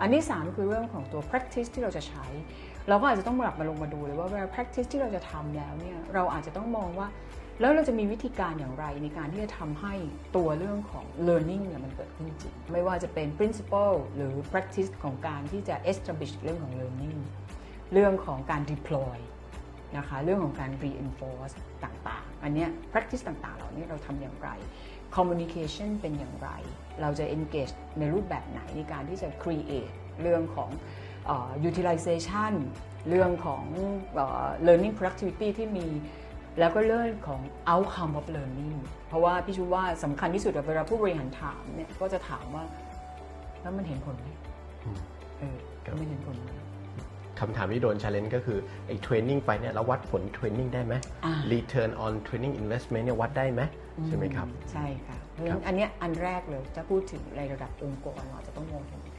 อันที่สามคือเรื่องของตัว practice ที่เราจะใช้ เราก็อาจจะต้องกลับมาลงมาดูเลยว่าเวลา practice ที่เราจะทำแล้วเนี่ยเราอาจจะต้องมองว่าแล้วเราจะมีวิธีการอย่างไรในการที่จะทำให้ตัวเรื่องของ learning เนี่ยมันเกิดขึ้นจริง ไม่ว่าจะเป็น principle หรือ practice ของการที่จะ establish เรื่องของ learning เรื่องของการ deploy นะคะเรื่องของการ reinforce ต่างๆ อันเนี้ย practice ต่างๆ เหล่านี้เราทำอย่างไร communication เป็นอย่างไร เราจะ engage ในรูปแบบไหนในการที่จะ create เรื่องของเอ่อ utilization เรื่องของเอ่อ learning productivity ที่มีแล้วก็เรื่องของ outcome of learning เพราะว่าพี่ชูว่าสำคัญที่สุดอะเวลาผู้บริหารถามเนี่ยก็จะถามว่า แล้วมันเห็นผลไหมอืมเออแล้วมันเห็นผลไหม คำถามที่โดน challenge ก็คือไอ้เทรนนิ่งไปเนี่ยเราวัดผลเทรนนิ่งได้ไหมอ่า return on training investment เนี่ยวัดได้ไหมใช่ไหมครับ ใช่ค่ะเพราะฉะนั้นอันเนี้ยอันแรกเลยถ้าพูดถึงในระดับองค์กรเราจะต้องมองตรงนี้